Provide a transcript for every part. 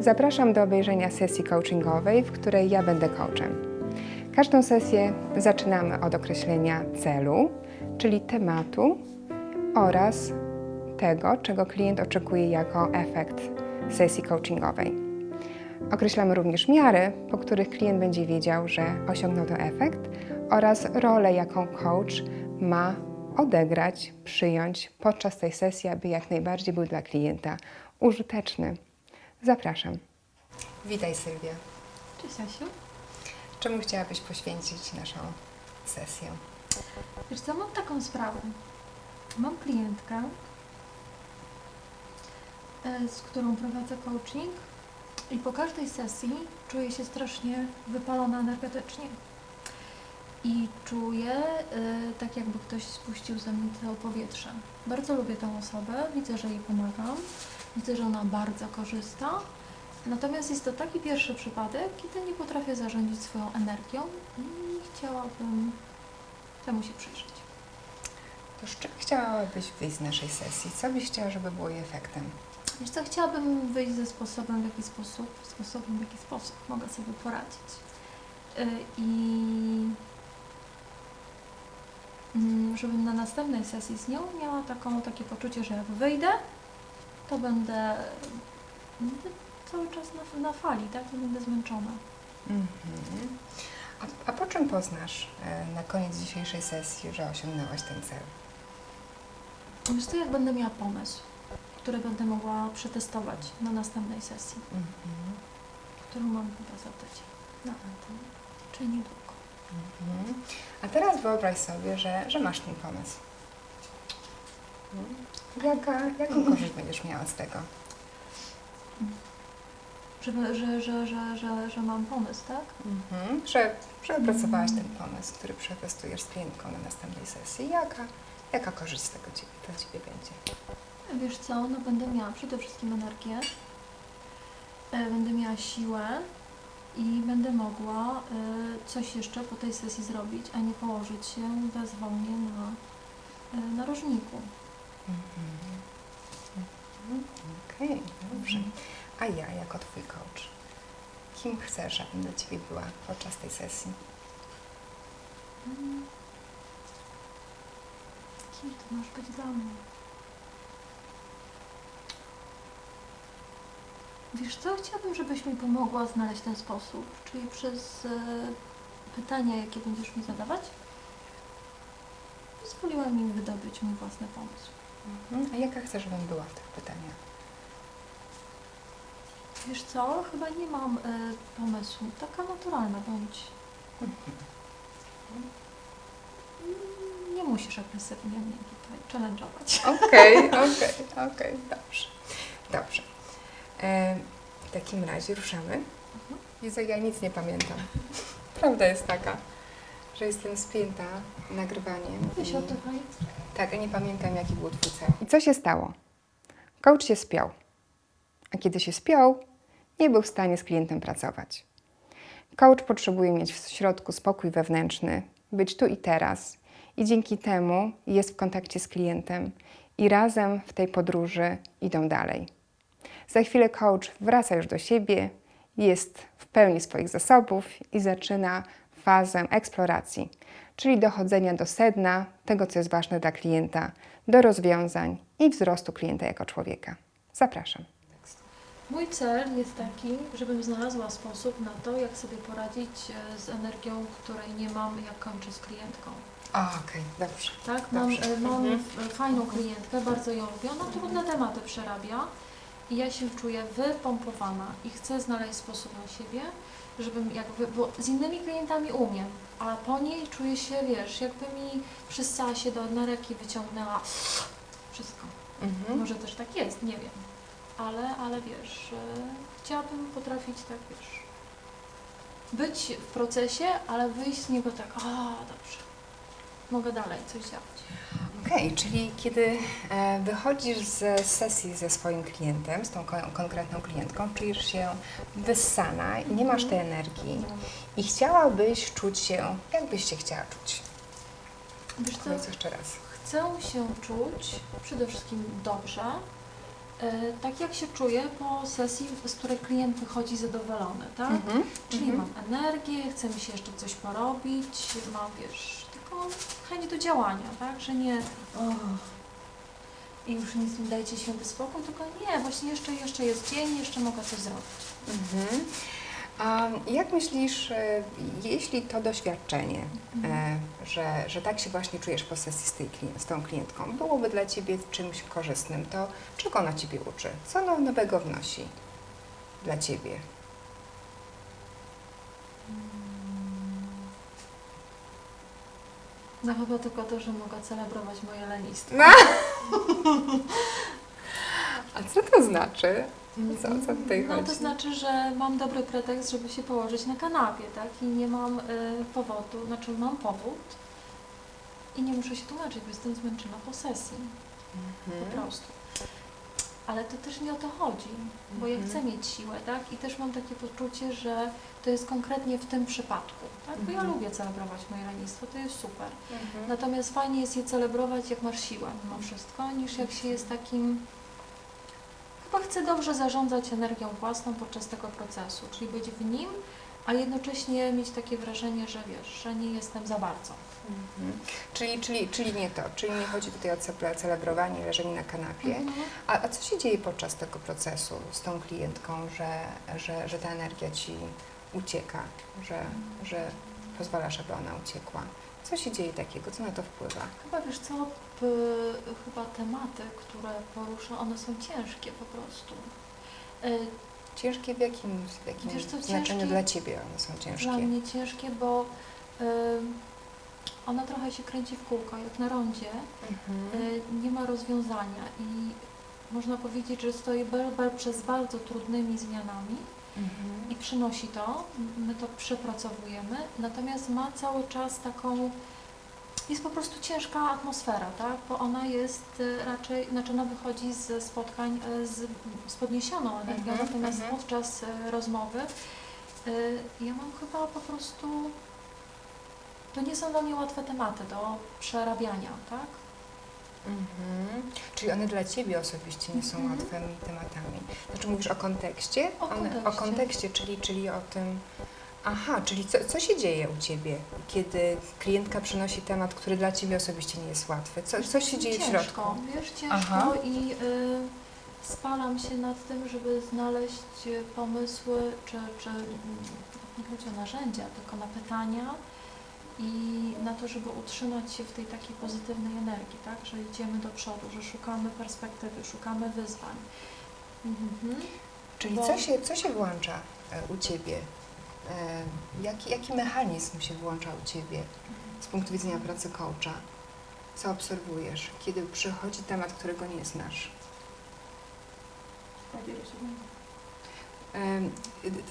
Zapraszam do obejrzenia sesji coachingowej, w której ja będę coachem. Każdą sesję zaczynamy od określenia celu, czyli tematu oraz tego, czego klient oczekuje jako efekt sesji coachingowej. Określamy również miary, po których klient będzie wiedział, że osiągnął ten efekt oraz rolę, jaką coach ma odegrać, przyjąć podczas tej sesji, aby jak najbardziej był dla klienta użyteczny. Zapraszam. Witaj Sylwia. Cześć Asiu. Czemu chciałabyś poświęcić naszą sesję? Wiesz co, mam taką sprawę. Mam klientkę, e, z którą prowadzę coaching i po każdej sesji czuję się strasznie wypalona energetycznie. I czuję e, tak, jakby ktoś spuścił ze mnie to powietrze. Bardzo lubię tę osobę, widzę, że jej pomagam, widzę, że ona bardzo korzysta. Natomiast jest to taki pierwszy przypadek, kiedy nie potrafię zarządzić swoją energią i chciałabym temu się przyjrzeć. To z czym chciałabyś wyjść z naszej sesji? Co byś chciała, żeby było jej efektem? Wiesz co, chciałabym wyjść ze sposobem, w jaki sposób, sposobem, w jaki sposób mogę sobie poradzić. Y, I mm, żebym na następnej sesji z nią miała taką, takie poczucie, że jak wyjdę, to będę, będę cały czas na, na fali, tak? Nie będę zmęczona. Mhm. A, a po czym poznasz e, na koniec dzisiejszej sesji, że osiągnęłaś ten cel? Wiesz co, jak będę miała pomysł, który będę mogła przetestować na następnej sesji, Mhm. którą mam chyba za tydzień na antenie, czy niedługo. Mhm. A teraz wyobraź sobie, że, że masz ten pomysł. Jaka, jaką korzyść będziesz miała z tego? Żeby, że, że, że, że, że mam pomysł, tak? Mhm. Że, że opracowałaś ten pomysł, który przetestujesz z klientką na następnej sesji. Jaka, jaka korzyść z tego dla Ciebie będzie? Wiesz co, no będę miała przede wszystkim energię, e, będę miała siłę i będę mogła e, coś jeszcze po tej sesji zrobić, a nie położyć się bezwolnie na e, narożniku. Okej, dobrze. A ja, jako Twój coach, kim chcesz, żebym dla Ciebie była podczas tej sesji? Kim to masz być dla mnie? Wiesz co, chciałabym, żebyś mi pomogła znaleźć ten sposób, czyli przez e, pytania, jakie będziesz mi zadawać, pozwoliła mi wydobyć mój własny pomysł. Mhm. A jaka chcesz, żebym była w tych pytaniach? Wiesz co, chyba nie mam e, pomysłu. Taka naturalna bądź. Mhm. Mm, Nie musisz agresywnie mnie tutaj challenge'ować. Okej, okej, okej, dobrze. Dobrze. E, w takim razie ruszamy. Jezu, ja nic nie pamiętam. Prawda jest taka, że jestem spięta nagrywaniem. I-. Tak, a nie pamiętam, jaki był twój cel. I co się stało? Coach się spiął. A kiedy się spiął, nie był w stanie z klientem pracować. Coach potrzebuje mieć w środku spokój wewnętrzny, być tu i teraz i dzięki temu jest w kontakcie z klientem i razem w tej podróży idą dalej. Za chwilę coach wraca już do siebie, jest w pełni swoich zasobów i zaczyna fazę eksploracji, czyli dochodzenia do sedna tego, co jest ważne dla klienta, do rozwiązań i wzrostu klienta jako człowieka. Zapraszam. Mój cel jest taki, żebym znalazła sposób na to, jak sobie poradzić e, z energią, której nie mam, jak kończę z klientką. A, okej, dobrze. Tak, mam, Dobrze. e, mam Mhm. fajną klientkę, bardzo ją lubię, ona trudne tematy przerabia i ja się czuję wypompowana i chcę znaleźć sposób na siebie, żebym jakby, bo z innymi klientami umiem, a po niej czuję się, wiesz, jakby mi przystała się do nerek i wyciągnęła wszystko. Mhm. Może też tak jest, nie wiem. Ale, ale wiesz, chciałabym potrafić tak, wiesz, być w procesie, ale wyjść z niego tak, a dobrze, mogę dalej coś działać. Okej, czyli kiedy e, wychodzisz z sesji ze swoim klientem, z tą kon- konkretną klientką, czujesz się wyssana i nie masz tej energii i chciałabyś czuć się, jakbyś się chciała czuć. Wiesz co, Powiedz jeszcze raz. chcę się czuć przede wszystkim dobrze, E, Tak jak się czuję po sesji, z której klient wychodzi zadowolony, tak? Mhm. Czyli Mhm. mam energię, chce mi się jeszcze coś porobić, mam wiesz, taką chęć do działania, tak? Że nie "Och, i już nic mi dajcie święty spokój, tylko nie, właśnie jeszcze, jeszcze jest dzień, jeszcze mogę coś zrobić. Mhm. A jak myślisz, e, jeśli to doświadczenie, e, że, że tak się właśnie czujesz po sesji z, tej, z tą klientką, byłoby dla Ciebie czymś korzystnym, to czego ona Ciebie uczy? Co ono nowego wnosi dla Ciebie? No chyba tylko to, że mogę celebrować moje lenistwo. No. A co to znaczy? Co, co tutaj No chodzi? to znaczy, że mam dobry pretekst, żeby się położyć na kanapie, tak? I nie mam y, powodu, znaczy mam powód i nie muszę się tłumaczyć, bo jestem zmęczona po sesji, po Mhm. prostu. Ale to też nie o to chodzi, bo ja Mhm. chcę mieć siłę, tak? I też mam takie poczucie, że to jest konkretnie w tym przypadku, tak? Bo ja Mhm. lubię celebrować moje lenistwo, to jest super. Mhm. Natomiast fajnie jest je celebrować, jak masz siłę mimo wszystko, niż jak się jest takim... Chyba chcę dobrze zarządzać energią własną podczas tego procesu, czyli być w nim, a jednocześnie mieć takie wrażenie, że wiesz, że nie jestem za bardzo. Mhm. Czyli, czyli, czyli nie to, czyli nie chodzi tutaj o ce- celebrowanie, leżenie na kanapie. Mhm. A, a co się dzieje podczas tego procesu z tą klientką, że, że, że ta energia Ci ucieka, że, że pozwalasz, aby ona uciekła? Co się dzieje takiego? Co na to wpływa? Chyba wiesz co, chyba tematy, które porusza, one są ciężkie po prostu. Ciężkie w jakim, w jakim Wiesz co, znaczeniu ciężkie- dla Ciebie one są ciężkie? Dla mnie ciężkie, bo y, ona trochę się kręci w kółko, jak na rondzie. Mhm. Y, nie ma rozwiązania i można powiedzieć, że stoi bar, przez bardzo trudnymi zmianami Mhm. i przynosi to, my to przepracowujemy, natomiast ma cały czas taką, jest po prostu ciężka atmosfera, tak? bo ona jest y, raczej, znaczy ona wychodzi ze spotkań y, z, z podniesioną energią, Mhm, natomiast mhm. podczas y, rozmowy y, ja mam chyba po prostu, to nie są dla mnie łatwe tematy do przerabiania, tak? Mhm. Czyli one dla Ciebie osobiście nie są Mhm. łatwymi tematami. Znaczy mówisz o kontekście? O One, kontekście. o kontekście, czyli, czyli o tym... Aha, czyli co, co się dzieje u Ciebie, kiedy klientka przynosi temat, który dla Ciebie osobiście nie jest łatwy? Co, co się dzieje w ciężko, środku? Wiesz, ciężko Aha. i y, spalam się nad tym, żeby znaleźć pomysły, czy, czy nie chodzi o narzędzia, tylko na pytania i na to, żeby utrzymać się w tej takiej pozytywnej energii, tak? Że idziemy do przodu, że szukamy perspektywy, szukamy wyzwań. Mhm. Czyli Bo- co się, co się włącza e, u Ciebie? E, Jaki, jaki mechanizm się włącza u Ciebie z punktu widzenia pracy coacha? Co obserwujesz, kiedy przychodzi temat, którego nie znasz?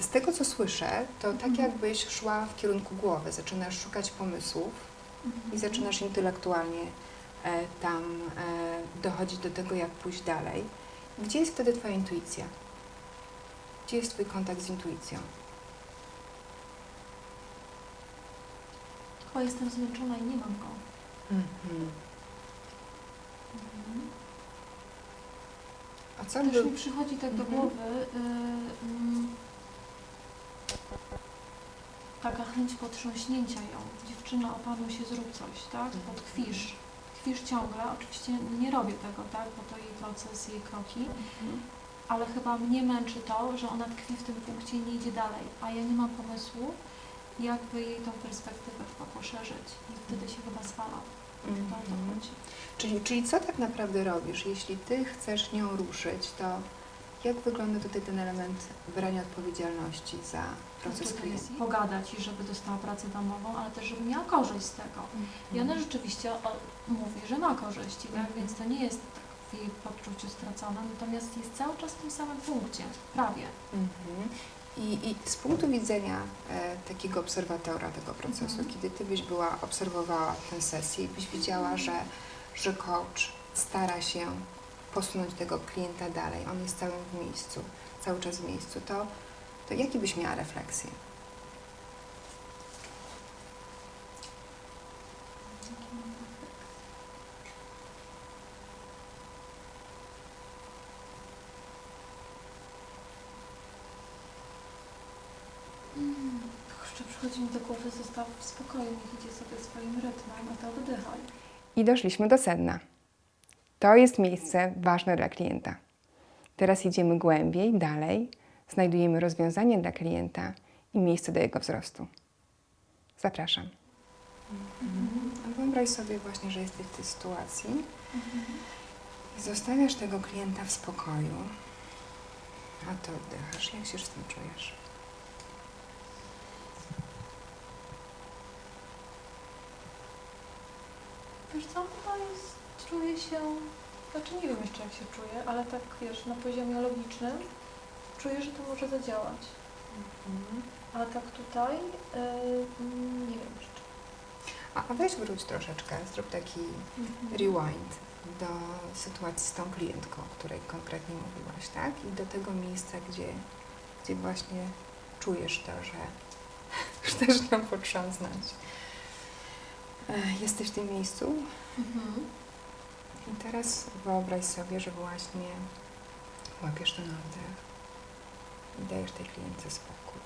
Z tego, co słyszę, to tak Mhm. jakbyś szła w kierunku głowy, zaczynasz szukać pomysłów Mhm. i zaczynasz intelektualnie e, tam e, dochodzić do tego, jak pójść dalej. Gdzie jest wtedy Twoja intuicja? Gdzie jest Twój kontakt z intuicją? Chyba jestem zmęczona i nie mam go. Mhm. Mhm. A co Też by... mi przychodzi tak do Mhm. głowy y, mm, taka chęć potrząśnięcia ją. Dziewczyna, opanuj się, zrób coś, tak? Mhm. Podkwisz. Tkwisz ciągle. Oczywiście nie robię tego, tak? Bo to jej proces, jej kroki. Mhm. Ale chyba mnie męczy to, że ona tkwi w tym punkcie i nie idzie dalej. A ja nie mam pomysłu, jakby jej tą perspektywę chyba poszerzyć. I wtedy się chyba to Mhm. chodzi. Czyli, czyli co tak naprawdę robisz? Jeśli Ty chcesz nią ruszyć, to jak wygląda tutaj ten element brania odpowiedzialności za proces Tutaj klienta? pogadać i żeby dostała pracę domową, ale też żeby miała korzyść z tego. I ona rzeczywiście mówi, że ma korzyści, tak? Mhm. więc to nie jest tak w jej poczuciu stracone, natomiast jest cały czas w tym samym punkcie, prawie. Mhm. I, I z punktu widzenia e, takiego obserwatora tego procesu, Mhm. kiedy Ty byś była, obserwowała tę sesję i byś widziała, że, że coach stara się posunąć tego klienta dalej, on jest całym w miejscu, cały czas w miejscu, to, to jakie byś miała refleksje? przychodzi mi do głowy, zostaw w spokoju, niech idzie sobie swoim rytmem, a ty oddychaj. I doszliśmy do sedna. To jest miejsce ważne dla klienta. Teraz idziemy głębiej, dalej, znajdujemy rozwiązanie dla klienta i miejsce do jego wzrostu. Zapraszam. A wyobraź sobie właśnie, że jesteś w tej sytuacji i zostawiasz tego klienta w spokoju, a ty oddychasz. Jak się z tym czujesz? Wiesz co, chyba jest, czuję się, znaczy nie wiem jeszcze jak się czuję, ale tak wiesz, na poziomie logicznym czuję, że to może zadziałać. A tak tutaj yy, nie wiem jeszcze. A, a weź wróć troszeczkę, zrób taki rewind do sytuacji z tą klientką, o której konkretnie mówiłaś, tak? I do tego miejsca, gdzie, gdzie właśnie czujesz to, że też nam potrząsnąć. Jesteś w tym miejscu Mhm. i teraz wyobraź sobie, że właśnie łapiesz ten oddech i dajesz tej klientce spokój.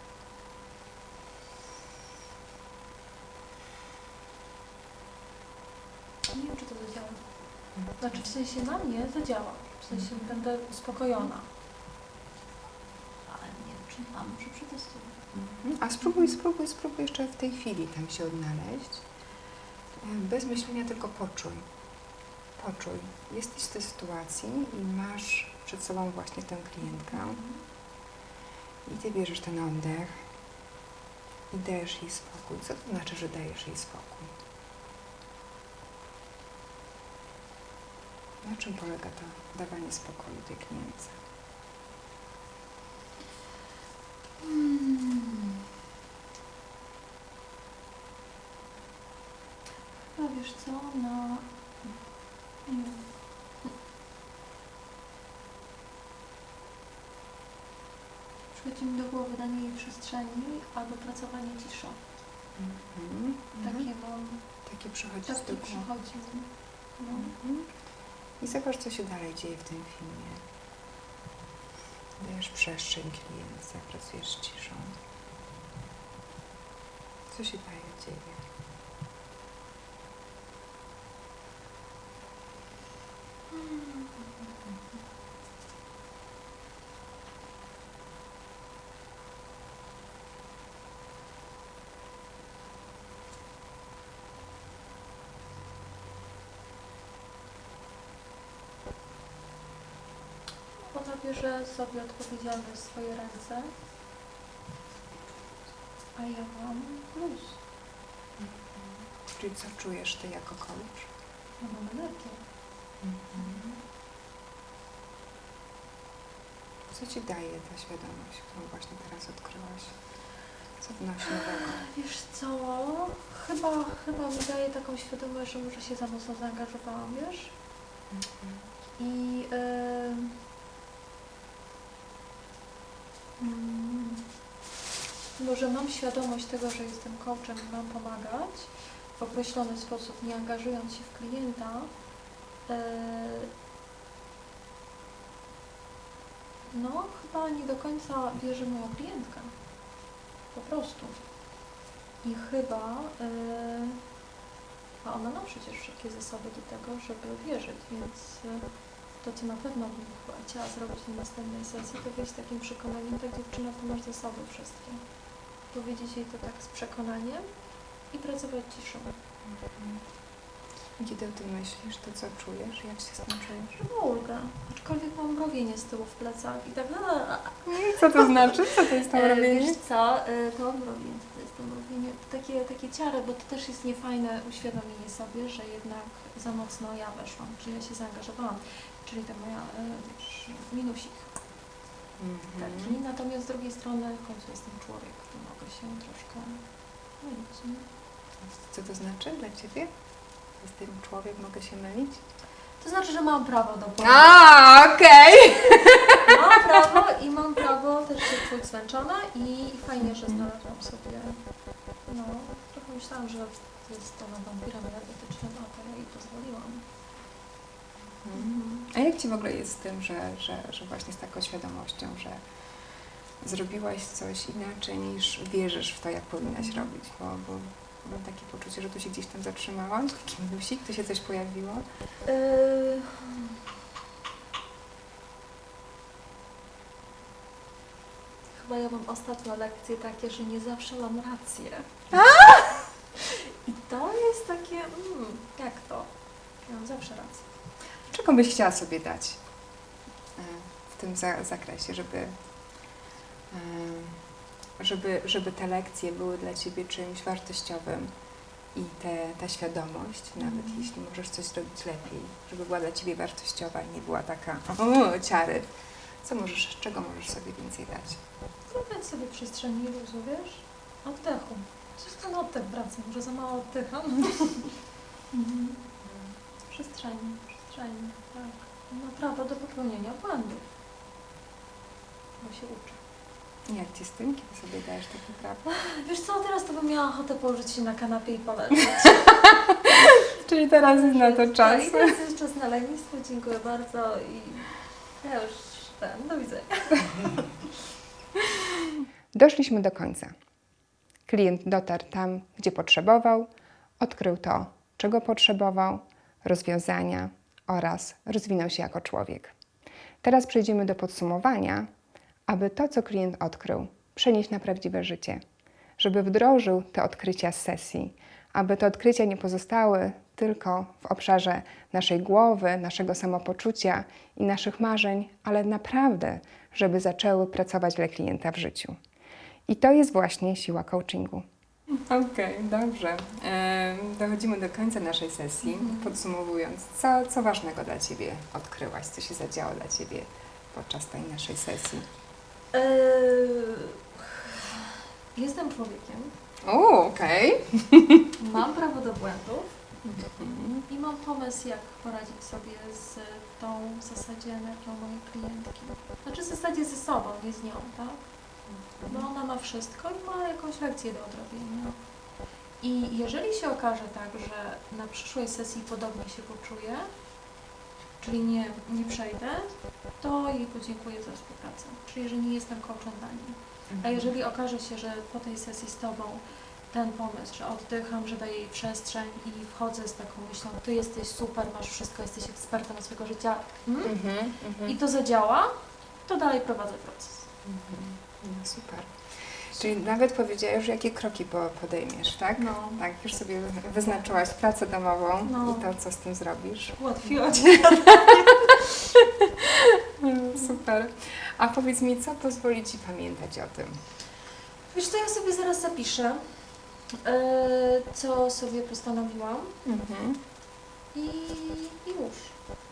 Nie wiem, czy to zadziała. Znaczy w sensie na mnie zadziała. W sensie będę uspokojona. Ale nie wiem, czy a może przetestuję. Mhm. A spróbuj, spróbuj, spróbuj jeszcze w tej chwili tam się odnaleźć. Bez myślenia, tylko poczuj. Poczuj. Jesteś w tej sytuacji i masz przed sobą właśnie tę klientkę i ty bierzesz ten oddech i dajesz jej spokój. Co to znaczy, że dajesz jej spokój? Na czym polega to dawanie spokoju tej klientce? Wiesz co, na... Wiem. Przychodzi mi do głowy danie jej przestrzeni albo pracowanie ciszą. Mhm. Takie mam, Takie przychodzi tak z tyłu. przychodzi. No. Mhm. I zobacz, co się dalej dzieje w tym filmie. Dajesz przestrzeń klientce, pracujesz z ciszą. Co się dalej dzieje? Ona bierze sobie odpowiedzialność w swoje ręce, a ja mam luz. Czyli co czujesz ty jako coach? Ja mam energię. Co ci daje ta świadomość, którą właśnie teraz odkryłaś? Co wnosi nowego? Wiesz co, chyba, chyba mi daje taką świadomość, że może się za mocno zaangażowałam, wiesz? I yy, mm, może mam świadomość tego, że jestem coachem i mam pomagać w określony sposób, nie angażując się w klienta. Yy, no, chyba nie do końca wierzy moja klientka. Po prostu. I chyba, yy, a ona ma przecież wszystkie zasoby do tego, żeby wierzyć, więc yy, to, co na pewno bym chciała zrobić na następnej sesji, to wyjść z takim przekonaniem, tak dziewczyna, to masz zasoby wszystkie. Powiedzieć jej to tak z przekonaniem i pracować ciszą. Kiedy o tym myślisz, to co czujesz? Jak się z tym czujesz? Chyba ulga, aczkolwiek mam mrowienie z tyłu w plecach i tak a, Co to znaczy? Co to jest to E, robienie? Wiesz co, e, to mrowienie, to jest to mrowienie, takie, takie ciare, bo to też jest niefajne uświadomienie sobie, że jednak za mocno ja weszłam, że ja się zaangażowałam, czyli ta moja, e, wiesz, minusik taki. Mhm. Natomiast z drugiej strony w końcu jestem człowiek, to mogę się troszkę mylić? Co to znaczy dla Ciebie? Jestem człowiek, mogę się mylić? To znaczy, że mam prawo do błędu. A, okej! Mam prawo i mam prawo też się czuć zmęczona i, i fajnie, że znalazłam sobie, no, trochę myślałam, że jest to na wampirem energetycznym, a to ja jej pozwoliłam. Mhm. A jak Ci w ogóle jest z tym, że, że, że właśnie z taką świadomością, że, zrobiłaś coś inaczej niż wierzysz w to, jak powinnaś robić, bo, bo mam takie poczucie, że tu się gdzieś tam zatrzymałaś, taki minusik, tu się coś pojawiło. Yy... Chyba ja mam ostatnio lekcje takie, że nie zawsze mam rację. I to jest takie, mm, jak to? Ja mam zawsze rację. Czego byś chciała sobie dać e, w tym za zakresie, żeby, e, żeby, żeby te lekcje były dla Ciebie czymś wartościowym i te, ta świadomość, nawet Mhm. jeśli możesz coś zrobić lepiej, żeby była dla Ciebie wartościowa i nie była taka o, ciary. Co możesz, czego możesz sobie więcej dać? Zrobić sobie przestrzeni luzu, wiesz? Oddechu. Coś ten oddech wraca, może za mało oddycham. Mhm. Przestrzeni, przestrzeni, tak. Ma prawo do popełnienia błędów. Bo się uczy. Jak Ci z tym, kiedy sobie dajesz takie prawo? Wiesz co, teraz to bym miała ochotę położyć się na kanapie i poleżeć. Czyli teraz jest na to czas. I teraz jest czas na lenistwo, dziękuję bardzo i ja już ten, do widzenia. Doszliśmy do końca. Klient dotarł tam, gdzie potrzebował, odkrył to, czego potrzebował, rozwiązania oraz rozwinął się jako człowiek. Teraz przejdziemy do podsumowania, aby to, co klient odkrył, przenieść na prawdziwe życie, żeby wdrożył te odkrycia z sesji, aby te odkrycia nie pozostały tylko w obszarze naszej głowy, naszego samopoczucia i naszych marzeń, ale naprawdę, żeby zaczęły pracować dla klienta w życiu. I to jest właśnie siła coachingu. Okej, dobrze. dochodzimy do końca naszej sesji. Podsumowując, co, co ważnego dla Ciebie odkryłaś, co się zadziało dla Ciebie podczas tej naszej sesji? Yy, jestem człowiekiem, O, okej. mam prawo do błędów i mam pomysł, jak poradzić sobie z tą w zasadzie energią mojej klientki. Znaczy w zasadzie ze sobą, nie z nią, tak? Bo ona ma wszystko i ma jakąś lekcję do odrobienia. I jeżeli się okaże tak, że na przyszłej sesji podobnie się poczuję, czyli nie, nie przejdę, to jej podziękuję za współpracę. Czyli że nie jestem coachem dla niej. A jeżeli okaże się, że po tej sesji z Tobą ten pomysł, że oddycham, że daję jej przestrzeń i wchodzę z taką myślą, Ty jesteś super, masz wszystko, jesteś ekspertem swojego życia mm? Mhm, mhm. i to zadziała, to dalej prowadzę proces. Mhm. No super. Czyli nawet powiedziałeś, jakie kroki po- podejmiesz, tak? No, Tak, już sobie wyznaczyłaś pracę domową No. i to, co z tym zrobisz. ułatwiła Ci. Super. A powiedz mi, co pozwoli Ci pamiętać o tym? Wiesz co, ja sobie zaraz zapiszę, yy, co sobie postanowiłam Mhm. I, i już.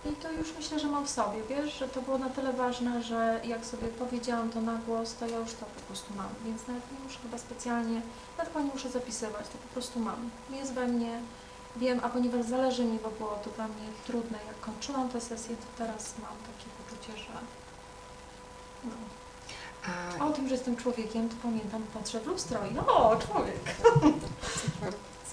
I to już myślę, że mam w sobie, wiesz, że to było na tyle ważne, że jak sobie powiedziałam to na głos, to ja już to po prostu mam, więc nawet nie muszę chyba specjalnie, nawet chyba nie muszę zapisywać, to po prostu mam. Jest we mnie, wiem, a ponieważ zależy mi, bo było to dla mnie trudne, jak kończyłam tę sesję, to teraz mam takie poczucie, że no. A o tym, że jestem człowiekiem, to pamiętam, patrzę w lustro i o, człowiek.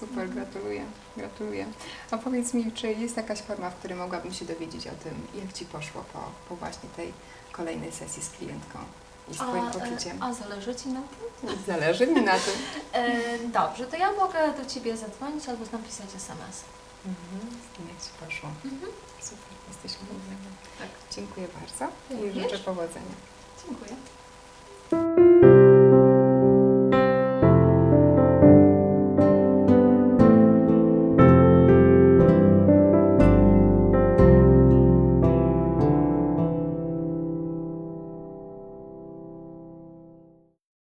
Super, gratuluję, gratuluję. A powiedz mi, czy jest jakaś forma, w której mogłabym się dowiedzieć o tym, jak Ci poszło po, po właśnie tej kolejnej sesji z klientką i z Twoim A, poczuciem? e, a zależy Ci na tym? Zależy mi na tym. E, dobrze, to ja mogę do Ciebie zadzwonić albo napisać SMS. Mhm. Jak Ci poszło. Mhm. Super, jesteśmy umówione. Tak. Dziękuję bardzo i życzę powodzenia.